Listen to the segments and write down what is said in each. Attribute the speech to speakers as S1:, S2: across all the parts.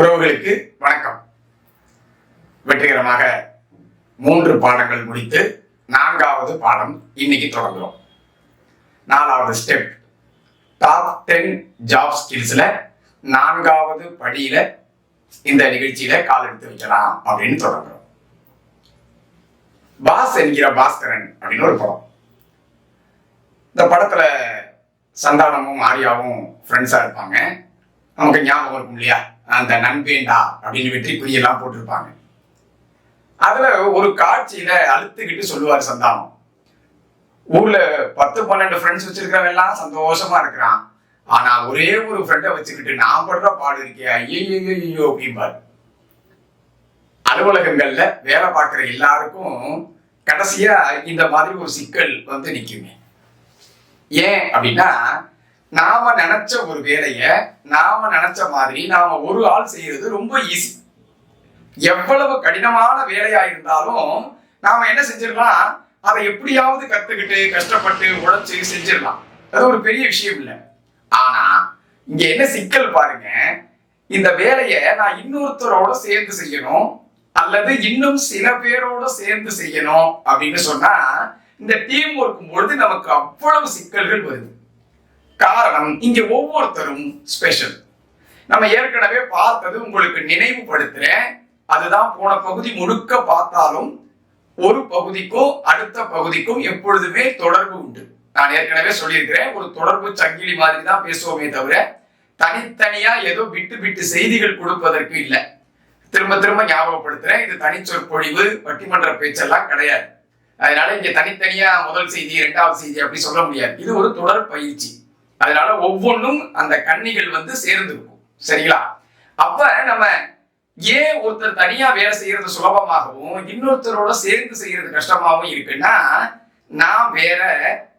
S1: உறவுகளுக்கு வணக்கம். வெற்றிகரமாக மூன்று பாடங்கள் முடித்து நான்காவது பாடம் இன்னைக்கு தொடங்குறோம். நாலாவது ஸ்டெப் டாப் டென் ஜாப் ஸ்கில்ஸ்ல நான்காவது படியில இந்த நிகழ்ச்சியில கால் எடுத்து வைக்கலாம் அப்படின்னு தொடங்குறோம். பாஸ் என்கிற பாஸ்கரன் அப்படின்னு ஒரு படம். இந்த படத்துல சந்தானமும் ஆர்யாவும் ஃப்ரெண்ட்ஸா இருப்பாங்க. நமக்கு ஞாபகம் இருக்கும் இல்லையா? அந்த நண்பேண்டா அப்படின்னு வெற்றி குறியெல்லாம் போட்டிருப்பாங்க. அதுல ஒரு காட்சியில அழுத்துக்கிட்டு சொல்லுவார் சந்தானம். ஊர்ல பத்து பன்னெண்டு ஃப்ரெண்ட்ஸ் வச்சிருக்கிறவன் எல்லாம் சந்தோஷமா இருக்கிறான். ஆனா ஒரே ஒரு ஃப்ரெண்டை வச்சுக்கிட்டு நான் படுற பாடு இருக்கே ஐயோ அப்படிம்பாரு. அலுவலகங்கள்ல வேலை பார்க்குற எல்லாருக்கும் கடைசியா இந்த மாதிரி ஒரு சிக்கல் வந்து நிற்குமே ஏன் அப்படின்னா நாம நினைச்ச ஒரு வேலைய நாம நினைச்ச மாதிரி நாம ஒரு ஆள் செய்யறது ரொம்ப ஈஸி எவ்வளவு கடினமான வேலையா இருந்தாலும் நாம என்ன செஞ்சிடலாம்? அதை எப்படியாவது கத்துக்கிட்டு கஷ்டப்பட்டு உழைச்சு செஞ்சிடலாம். அது ஒரு பெரிய விஷயம் இல்லை. ஆனா இங்க என்ன சிக்கல் பாருங்க. இந்த வேலையை நான் இன்னொருத்தரோட சேர்ந்து செய்யணும் அல்லது இன்னும் சில பேரோட சேர்ந்து செய்யணும் அப்படின்னு சொன்னா இந்த டீம் ஒர்க்கும் பொழுது நமக்கு அவ்வளவு சிக்கல்கள் வருது. காரணம் இங்க ஒவ்வொருத்தரும் ஸ்பெஷல் நம்ம ஏற்கனவே பார்த்தது உங்களுக்கு நினைவுபடுத்துறேன். அதுதான் போன பகுதி முழுக்க பார்த்தாலும் ஒரு பகுதிக்கும் அடுத்த பகுதிக்கும் எப்பொழுதுமே தொடர்பு உண்டு. நான் ஏற்கனவே சொல்லியிருக்கிறேன் ஒரு தொடர்பு சங்கிலி மாதிரி தான் பேசுவோமே தவிர தனித்தனியா ஏதோ விட்டு விட்டு செய்திகள் கொடுப்பதற்கு இல்லை. திரும்ப திரும்ப ஞாபகப்படுத்துறேன் இது தனிச்சொற்பொழிவு பட்டிமன்ற பேச்செல்லாம் கிடையாது. அதனால இங்க தனித்தனியா முதல் செய்தி இரண்டாவது செய்தி அப்படி சொல்ல முடியாது. இது ஒரு தொடர் பயிற்சி. அதனால ஒவ்வொன்றும் அந்த கன்னிகள் வந்து சேர்ந்து இருக்கும் சரிங்களா? அப்ப நம்ம ஏன் ஒருத்தர் தனியா வேலை செய்யறது சுலபமாகவும் இன்னொருத்தரோட சேர்ந்து செய்யறது கஷ்டமாகவும் இருக்குன்னா நான் வேற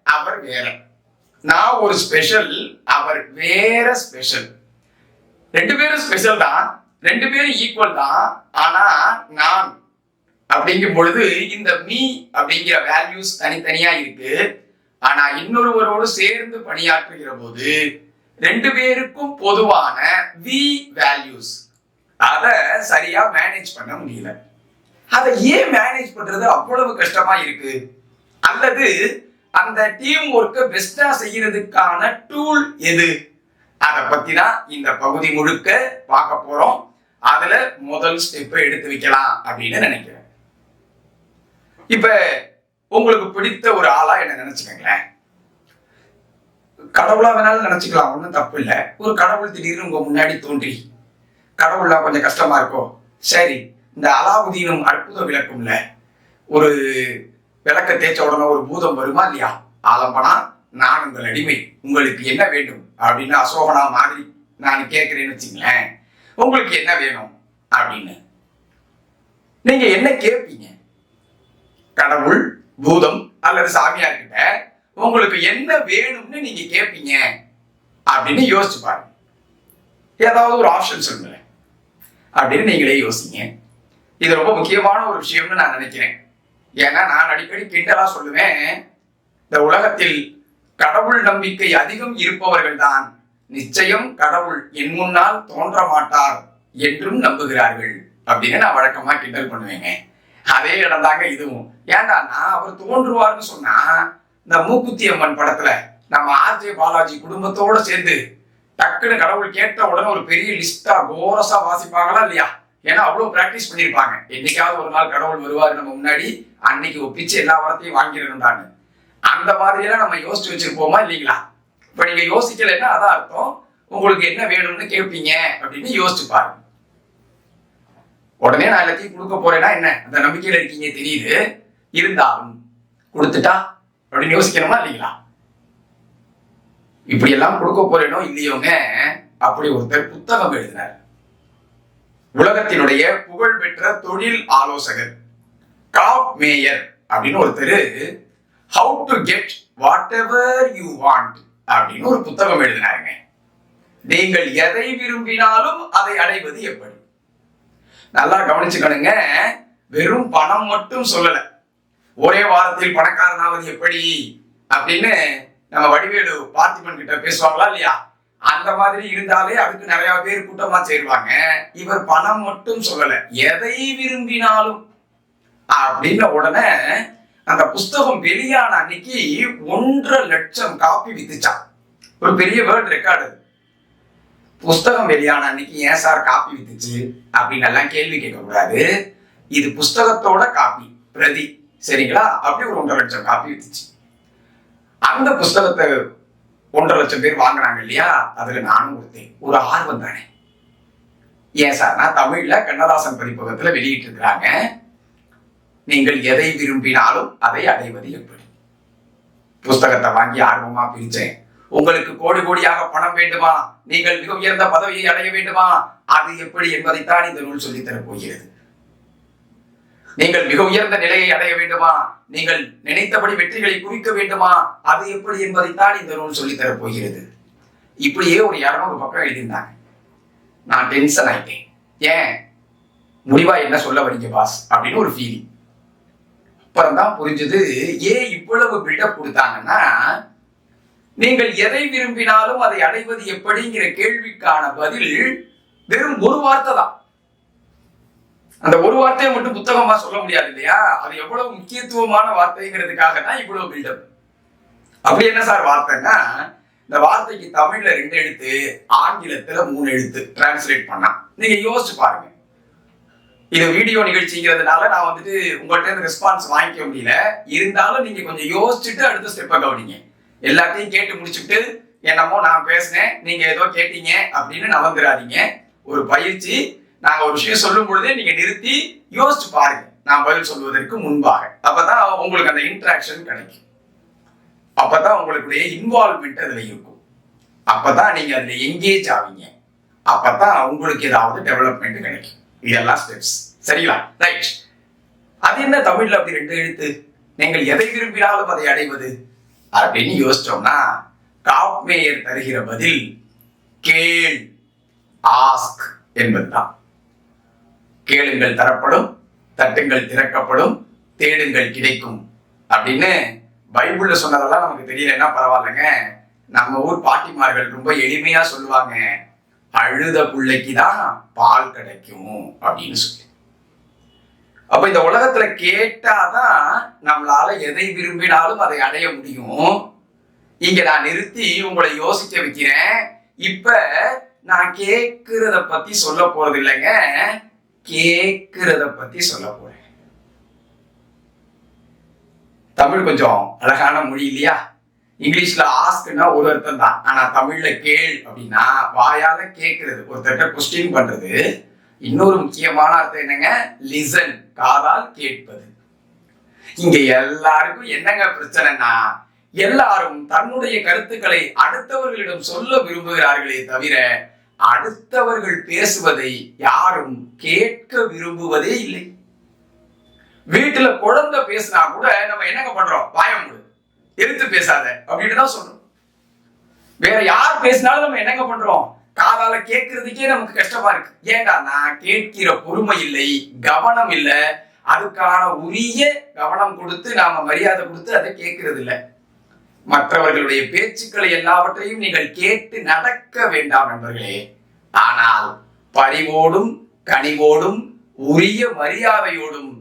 S1: அவர் வேற. நான் ஒரு ஸ்பெஷல் அவர் வேற ஸ்பெஷல் ரெண்டு பேரும் ஸ்பெஷல் தான் ரெண்டு பேரும் ஈக்குவல் தான் ஆனா நான் அப்படிங்கும் பொழுது இந்த மீ அப்படிங்கிற வேல்யூஸ் தனித்தனியா இருக்கு. ஆனா இன்னொருவரோடு சேர்ந்து பணியாற்றுகிற போது ரெண்டு பேருக்கும் பொதுவான வி வேல்யூஸ் அதை சரியா மேனேஜ் பண்ண முடியல. அதை ஏன் மேனேஜ் பண்றது அவ்வளவு கஷ்டமா இருக்கு? அல்லது அந்த டீம் ஒர்க்கை பெஸ்டா செய்யறதுக்கான டூல் எது? அதை பத்தி தான் இந்த பகுதி முழுக்க பார்க்க போறோம். அதுல முதல் ஸ்டெப்பை எடுத்து வைக்கலாம் அப்படின்னு நினைக்கிறேன். இப்ப உங்களுக்கு பிடித்த ஒரு ஆளா என்ன நினைச்சுக்கங்களேன். கடவுளா வேணாலும் நினைச்சுக்கலாம் ஒன்றும் தப்பு இல்லை. ஒரு கடவுள் திடீர்னு உங்க முன்னாடி தோன்றி கடவுள்லாம் கொஞ்சம் கஷ்டமா இருக்கும். சரி இந்த அலாவுதீனும் அற்புதம் விளக்கும்ல. ஒரு விளக்க தேய்ச்ச உடனே ஒரு பூதம் வருமா இல்லையா? ஆலம்பனா நான் உங்கள் அடிமை உங்களுக்கு என்ன வேண்டும்? அப்படின்னு அசோகனா மாதிரி நான் கேட்கிறேன்னு வச்சுங்களேன் உங்களுக்கு என்ன வேணும்? அப்படின்னு. நீங்க என்ன கேட்பீங்க கடவுள் பூதம் அல்லது சாமியார் கிட்ட உங்களுக்கு என்ன வேணும்னு நீங்க கேட்பீங்க அப்படின்னு யோசிச்சு பாருங்க. ஏதாவது ஒரு ஆப்ஷன் சொல்லுங்க அப்படின்னு நீங்களே யோசிங்க. இது ரொம்ப முக்கியமான ஒரு விஷயம்னு நான் நினைக்கிறேன். ஏன்னா நான் அடிக்கடி கிண்டலா சொல்லுவேன் இந்த உலகத்தில் கடவுள் நம்பிக்கை அதிகம் இருப்பவர்கள் தான் நிச்சயம் கடவுள் என் முன்னால் தோன்ற மாட்டார் என்றும் நம்புகிறார்கள். அப்படின்னு நான் வழக்கமா கிண்டல் பண்ணுவேங்க. அதே இடம் தாங்க இதுவும் ஏன்டா அவர் தோன்றுவார்னு சொன்னா இந்த மூக்குத்தி அம்மன் படத்துல நம்ம ஆர்ஜே பாலாஜி குடும்பத்தோட சேர்ந்து டக்குன்னு கடவுள் கேட்ட உடனே ஒரு பெரிய லிஸ்டா கோரஸா வாசிப்பாங்களா இல்லையா? ஏன்னா அவ்வளவு பிராக்டிஸ் பண்ணியிருப்பாங்க. என்னைக்காவது ஒரு நாள் கடவுள் வருவார் நம்ம முன்னாடி அன்னைக்கு ஒப்பிச்சு எல்லா வரத்தையும் வாங்கிடணும்டான்னு அந்த மாதிரியெல்லாம் நம்ம யோசிச்சு வச்சிருப்போமா இல்லைங்களா? இப்ப நீங்க யோசிக்கலைன்னா அதான் அர்த்தம். உங்களுக்கு என்ன வேணும்னு கேட்பீங்க அப்படின்னு யோசிச்சு பாருங்க. உடனே நான் எல்லாத்தையும் கொடுக்க போறேன்னா என்ன? அந்த நம்பிக்கையில இருக்கீங்க தெரியுது. இருந்தாலும் கொடுத்துட்டா அப்படின்னு யோசிக்கணுமா இல்லைங்களா? இப்படி எல்லாம் கொடுக்க போறேனோ இல்லையோங்க அப்படி ஒருத்தர் புத்தகம் எழுதினார். உலகத்தினுடைய புகழ்பெற்ற தொழில் ஆலோசகர் காப் மேயர் அப்படின்னு ஒருத்தர் how to get whatever you want அப்படின்னு ஒரு புத்தகம் எழுதினாருங்க. நீங்கள் எதை விரும்பினாலும் அதை அடைவது எப்படி? நல்லா கவனிச்சுக்கணுங்க. வெறும் பணம் மட்டும் சொல்லல. ஒரே வாரத்தில் பணக்காரனாவது எப்படி? அப்படின்னு நம்ம வடிவேலு பார்த்திபன் கிட்ட பேசுவாங்களா இல்லையா? அந்த மாதிரி இருந்தாலே அதுக்கு நிறைய பேர் கூட்டமா சேருவாங்க. இவர் பணம் மட்டும் சொல்லல. எதை விரும்பினாலும். அப்படின்ன உடனே அந்த புஸ்தகம் வெளியான அன்னைக்கு ஒன்றரை லட்சம் காப்பி வித்துச்சான் ஒரு பெரிய வேர்ல்ட் ரெக்கார்டு புஸ்தகம் வெளியான அன்னைக்கு ஏன் சார் காப்பி வித்துச்சு அப்படின்னு எல்லாம் கேள்வி கேட்கக்கூடாது. இது புஸ்தகத்தோட காப்பி பிரதி சரிங்களா? அப்படி ஒரு ஒன்றரை லட்சம் காப்பி வித்துச்சு. அந்த புஸ்தகத்தை ஒன்றரை லட்சம் பேர் வாங்கினாங்க இல்லையா? அதுல நானும் கொடுத்தேன் ஒரு ஆர்வம் தானே. ஏன் சார்? நான் தமிழ்ல கண்ணதாசன் பதிப்பகத்துல வெளியிட்டு இருக்கிறாங்க நீங்கள் எதை விரும்பினாலும் அதை அடைவது எப்படி? புஸ்தகத்தை வாங்கி ஆர்வமா பிரிச்சேன் உங்களுக்கு கோடி கோடியாக பணம் வேண்டுமா? நீங்கள் மிக உயர்ந்த பதவியை அடைய வேண்டுமா? அது எப்படி என்பதைத்தான் இந்த நூல் சொல்லித் போகிறது. நீங்கள் மிக உயர்ந்த நிலையை அடைய வேண்டுமா? நீங்கள் நினைத்தபடி வெற்றிகளை குவிக்க வேண்டுமா? அது எப்படி என்பதைத்தான் இந்த நூல் சொல்லித் போகிறது. இப்படியே ஒரு இரநூறு பக்கம் எழுதியிருந்தாங்க. நான் டென்ஷன் ஆயிட்டேன். ஏன்? முடிவா என்ன சொல்ல வரீங்க பாஸ் அப்படின்னு ஒரு ஃபீலிங் அப்புறம் தான் புரிஞ்சது ஏன் இவ்வளவு பில்டப் கொடுத்தாங்கன்னா நீங்கள் எதை விரும்பினாலும் அதை அடைவது எப்படிங்கிற கேள்விக்கான பதில் வெறும் ஒரு வார்த்தை தான். அந்த ஒரு வார்த்தையை மட்டும் புத்தகமா சொல்ல முடியாது இல்லையா? அது எவ்வளவு முக்கியத்துவமான வார்த்தைங்கிறதுக்காக தான் இவ்வளவு பில்டப் அப்படி என்ன சார் வார்த்தைன்னா இந்த வார்த்தைக்கு தமிழ்ல ரெண்டு எழுத்து ஆங்கிலத்துல மூணு எழுத்து டிரான்ஸ்லேட் பண்ணா. நீங்க யோசிச்சு பாருங்க. இது வீடியோ நிகழ்ச்சிங்கிறதுனால நான் வந்துட்டு உங்கள்கிட்ட ரெஸ்பான்ஸ் வாங்கிக்க முடியல. இருந்தாலும் நீங்க கொஞ்சம் யோசிச்சுட்டு அடுத்த ஸ்டெப்பை கவனிங்க. எல்லாத்தையும் கேட்டு முடிச்சுட்டு என்னமோ நான் பேசினேன். நீங்க ஏதோ கேட்டீங்க அப்படின்னு நவந்துடாதீங்க ஒரு பயிற்சி. நாங்க ஒரு விஷயம் சொல்லும் பொழுதே நீங்க நிறுத்தி யோசிச்சு பாருங்க. நான் பதில் சொல்வதற்கு முன்பாக. அப்பதான் உங்களுக்கு அந்த இன்ட்ராக்ஷன் கிடைக்கும். அப்பதான் உங்களுடைய இன்வால்மெண்ட் அதுல இருக்கும். அப்பதான் நீங்க அதுல எங்கேஜ் ஆவீங்க. அப்பதான் உங்களுக்கு ஏதாவது டெவலப்மெண்ட் கிடைக்கும். இதெல்லாம் ஸ்டெப்ஸ் சரிங்களா? ரைட் அது என்ன தமிழ்ல அப்படி ரெண்டு எழுத்து? நீங்கள் எதை விரும்பினாலும் அதை அடைவது. அப்படின்னு யோசிச்சோம்னா காப்மேயர் தருகிற பதில் கேள் ஆஸ்க் என்பதுதான். கேளுங்கள் தரப்படும் தட்டுங்கள் திறக்கப்படும் தேடுங்கள் கிடைக்கும் அப்படின்னு பைபிள்ல சொன்னதெல்லாம் நமக்கு தெரியலன்னா பரவாயில்லைங்க. நம்ம ஊர் பாட்டிமார்கள் ரொம்ப எளிமையா சொல்லுவாங்க. அழுத பிள்ளைக்கு தான் பால் கிடைக்கும் அப்படின்னு சொல்லி. அப்ப இந்த உலகத்துல கேட்டாதான் நம்மளால எதை விரும்பினாலும் அதை அடைய முடியும். இங்க நான் நிறுத்தி உங்களை யோசிக்க வைக்கிறேன். இப்ப நான் கேட்கிறத பத்தி சொல்ல போறது இல்லைங்க. கேட்கிறத பத்தி சொல்ல போறேன். தமிழ் கொஞ்சம் அழகான மொழி இல்லையா? இங்கிலீஷ்ல ஆஸ்க்னா ஒரு அர்த்தம் தான். ஆனா தமிழ்ல கேள் அப்படின்னா வாயால கேட்கறது ஒருத்தர்கிட்ட கொஸ்டின் பண்றது இன்னொரு முக்கியமான அர்த்தம் என்னங்க? லிசன் காதால் கேட்பது. இங்க எல்லாருக்கும் என்னங்க பிரச்சனைனா எல்லாரும் தன்னுடைய கருத்துக்களை அடுத்தவர்களிடம் சொல்ல விரும்புகிறார்களே தவிர அடுத்தவர்கள் பேசுவதை யாரும் கேட்க விரும்புவதே இல்லை. வீட்டுல குழந்தை பேசினா கூட நம்ம என்னங்க பண்றோம்? பாயம் எடுத்து பேசாத. அப்படின்னு தான் சொல்றோம். வேற யார் பேசினாலும் நம்ம என்னங்க பண்றோம்? காதால கேட்கறதுக்கே நமக்கு கஷ்டமா இருக்கு. ஏண்டா நான் கேட்கிற பொறுமை இல்லை கவனம் இல்லை. அதுக்கான உரிய கவனம் கொடுத்து நாம மரியாதை கொடுத்து அதை கேட்கறது இல்லை. மற்றவர்களுடைய பேச்சுக்களை எல்லாவற்றையும் நீங்கள் கேட்டு நடக்க வேண்டாம் நண்பர்களே. ஆனால் பரிவோடும் கனிவோடும் உரிய மரியாதையோடும்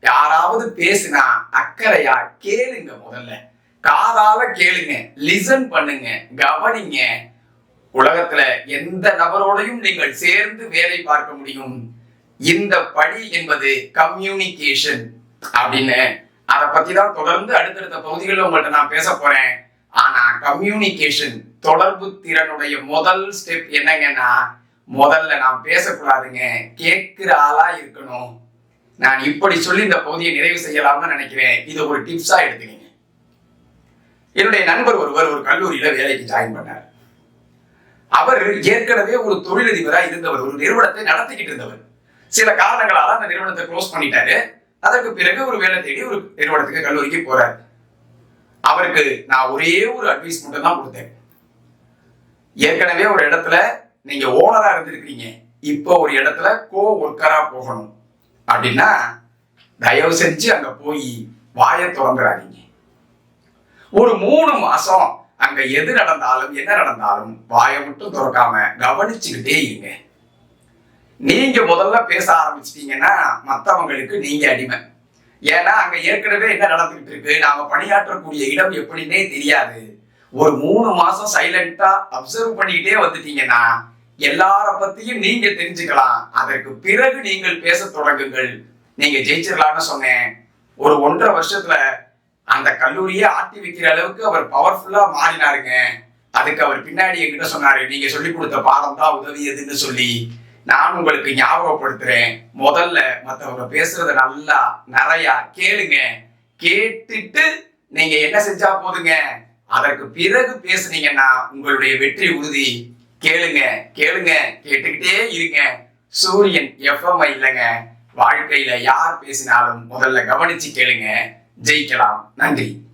S1: யாராவது பேசினா அக்கறையா கேளுங்க முதல்ல. காதால கேளுங்க லிசன் பண்ணுங்க கவனிங்க. உலகத்துல எந்த நபரோடையும் நீங்கள் சேர்ந்து வேலை பார்க்க முடியும். இந்த படி என்பது கம்யூனிகேஷன் அப்படின்னு அதை பத்தி தான் தொடர்ந்து அடுத்தடுத்த பகுதிகளில் உங்கள்ட்ட நான் பேச போறேன். ஆனா கம்யூனிகேஷன் தொடர்பு திறனுடைய முதல் ஸ்டெப் என்னங்கன்னா முதல்ல நான் பேசக்கூடாதுங்க. கேட்கிற ஆளா இருக்கணும். நான் இப்படி சொல்லி இந்த பகுதியை நிறைவு செய்யலாம்னு நினைக்கிறேன். இது ஒரு டிப்ஸா எடுத்துக்கங்க. என்னுடைய நண்பர் ஒருவர் ஒரு கல்லூரியில வேலைக்கு ஜாயின் பண்ணார். அவர் ஏற்கனவே ஒரு தொழிலதிபரா இருந்தவர் ஒரு நிறுவனத்தை நடத்திக்கிட்டு இருந்தவர். சில காரணங்களால அந்த நிறுவனத்தை க்ளோஸ் பண்ணிட்டாரு. அதற்கு பிறகு ஒரு வேலை தேடி ஒரு நிறுவனத்துக்கு கல்லூரிக்கு போறாரு. அவருக்கு நான் ஒரே ஒரு அட்வைஸ் மட்டும் தான் கொடுத்தேன். ஏற்கனவே ஒரு இடத்துல நீங்க ஓனரா இருந்திருக்கீங்க இப்போ ஒரு இடத்துல கோ ஒர்க்கரா போகணும். அப்படின்னா தயவு செஞ்சு அங்க போய் வாயை திறந்துடாதீங்க. ஒரு மூணு மாசம் அங்க எது நடந்தாலும் என்ன நடந்தாலும் வாயை மட்டும் திறக்காம கவனிச்சுக்கிட்டே இருங்க. நீங்க முதல்ல பேச ஆரம்பிச்சிட்டீங்கன்னா மத்தவங்களுக்கு நீங்க அடிமை. ஏன்னா அங்க ஏற்கனவே என்ன நடந்துகிட்டு இருக்கு? நாங்க பணியாற்றக்கூடிய இடம் எப்படின்னே தெரியாது. ஒரு மூணு மாசம் சைலண்டா அப்சர்வ் பண்ணிக்கிட்டே வந்துட்டீங்கன்னா எல்லார பத்தியும் நீங்க தெரிஞ்சுக்கலாம். அதற்கு பிறகு நீங்கள் பேச தொடங்குங்கள். நீங்க ஜெயிச்சிடலாம்னு சொன்னேன். ஒரு ஒன்றரை வருஷத்துல அந்த கல்லூரியை ஆட்டி வைக்கிற அளவுக்கு அவர் பவர்ஃபுல்லா மாறினாருங்க. அதுக்கு அவர் பின்னாடி என்கிட்ட சொன்னாரு நீங்க சொல்லி கொடுத்த பாடம் தான் உதவியதுன்னு சொல்லி. நான் உங்களுக்கு ஞாபகப்படுத்துறேன். முதல்ல மற்றவங்க பேசுறத நல்லா நிறையா கேளுங்க. கேட்டுட்டு நீங்க என்ன செஞ்சா போதுங்க? அதற்கு பிறகு பேசுனீங்கன்னா உங்களுடைய வெற்றி உறுதி. கேளுங்க கேளுங்க கேட்டுக்கிட்டே இருங்க. சூரியன் எஃப்எம் இல்லைங்க. வாழ்க்கையில யார் பேசினாலும் முதல்ல கவனிச்சு கேளுங்க. ஜெயிக்கலாம். நன்றி.